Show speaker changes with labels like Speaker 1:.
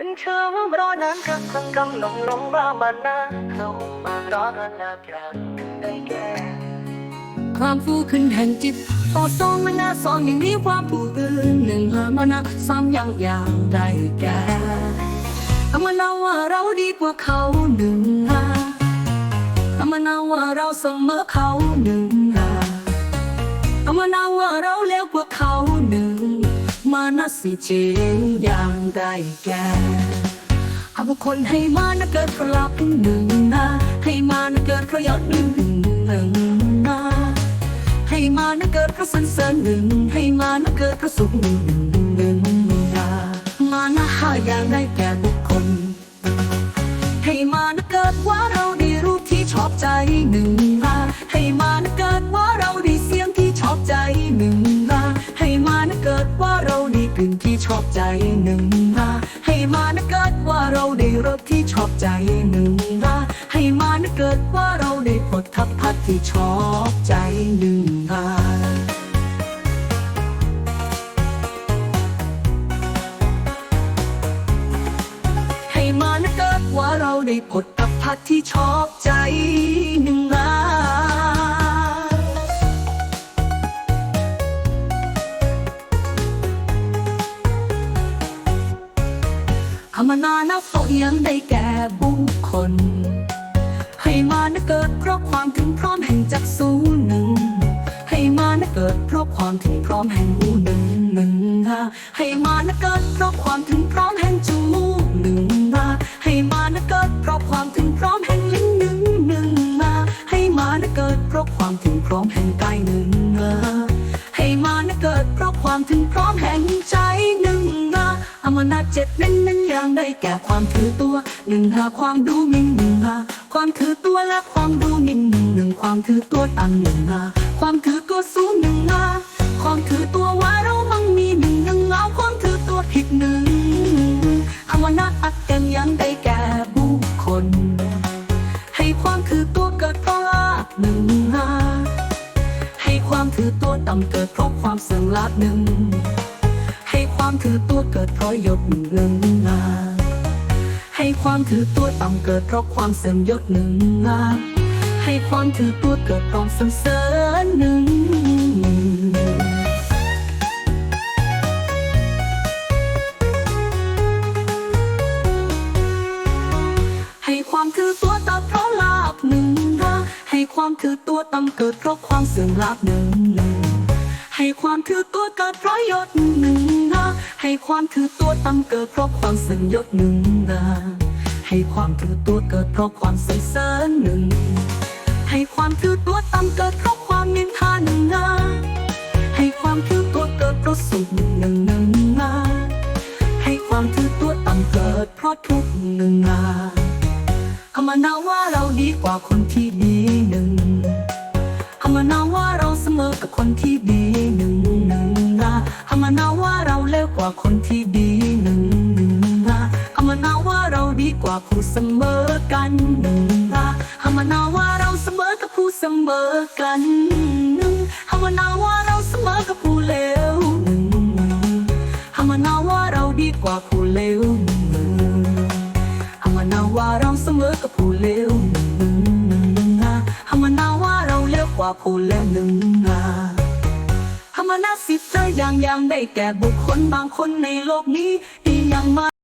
Speaker 1: ถึงเชื่อว่ารอนานก็คงกำลงลงรอมานาเข้ามารอกันแล้วอยากได้แก่
Speaker 2: ความฟูขึ้นแห่งจิตต่อสองมันนาสองอย่างนี้ความผู้อื่นหนึ่งมานะสามอย่างอย่างได้แก่เอามาเล่าว่าเราดีกว่าเขาหนึ่งนะเอามาเล่าว่าเราเสมอเขาหนึ่ง สิจริงอย่างได้แก่เอาบุคคลให้มานะเกิดเพราะลับหนึ่งนะให้มานะเกิดเพราะยอดหนึ่งหนึ่งนะให้มานะเกิดเพราะสันเสริญหนึ่งให้มานะเกิดเพราะสุขหนึ่งหนึ่งนะมานะห้าอย่างได้แก่บุคคล ให้มานะเกิดว่าเราได้รูปที่ชอบใจหนึ่งนะให้มานะเกิด เราได้กลิ่นที่ชอบใจหนึ่งนะให้มานะเกิดว่าเราได้รสที่ชอบใจหนึ่งนะให้มานะเกิดว่าเราได้ผลทัพพัดที่ชอบใจหนึ่งนะให้มานะเกิดว่าเราได้ผลกับพัดที่ชอบใจหนึ่ง ล้านามานานับโตยังได้แก่บุคคล ให้มานะเกิดเพราะความถึงพร้อมแห่งจักสูหนึ่ง ให้มานะเกิดเพราะความถึงพร้อมแห่งหูหนึ่งหนึ่งนะให้มานะเกิดเพราะความถึงพร้อมแห่งจมูกหนึ่งนะให้มานะเกิดเพราะความถึงพร้อมแห่งลิ้นหนึ่งหนึ่งนะให้มานะเกิดเพราะความถึงพร้อมแห่งกายหนึ่งนะให้มานะเกิดเพราะความถึงพร้อมแห่งใจหนึ่ง อามานาเจ็ดนั้นนั้นอย่างได้แก่ความถือตัวหนึ่งหาความดูหมิ่นหนึ่งหาความถือตัวและความดูหมิ่นหนึ่งหนึ่งความถือตัวต่างหนึ่งหาความถือตัวสูงหนึ่งหาความถือตัวว่าเรามั่งมีหนึ่งหนึ่งเอาความถือตัวผิดหนึ่งอามานาอักกันยังได้แก่บุคคล ให้ความถือตัวเกิดเพราะลาภหนึ่งหาให้ความถือตัวต่ำเกิดเพราะความเสื่อมลาภหนึ่ง ความถือตัวเกิดเพราะยศหนึ่งนาให้ความถือตัวต่ำเกิดเพราะความเสื่อมยศหนึ่งนาให้ความถือตัวเกิดเพราะสรรเสริญหนึ่งให้ความถือตัวต่ำเพราะลาบหนึ่งนะให้ความถือตัวต่ำเกิดเพราะความเสื่อมลาบหนึ่งหนึ่ง ให้ความถือตัวเกิดเพราะยศหนึ่งนะให้ความถือตัวต่ำเกิดเพราะความสัญยศหนึ่งนะให้ความถือตัวเกิดเพราะความสรรเสริญหนึ่งให้ความถือตัวต่ำเกิดเพราะความนินทาหนึ่งนะให้ความถือตัวเกิดเพราะสุขหนึ่งหนึ่งนะให้ความถือตัวต่ำเกิดเพราะทุกหนึ่งนะเอามานาว่าเราดีกว่าคนที่ เราเสมอกับคนที่ดีหนึ่งหนึ่งนะอามานาว่าเราเลวกว่าคนที่ดีหนึ่งหนึ่งนะอามานาว่าเราดีกว่าผู้เสมอกันหนึ่งนะอามานาว่าเราเสมอกับผู้เสมอกัน เราเลวกว่าผู้เลวหนึ่งนะธรรมน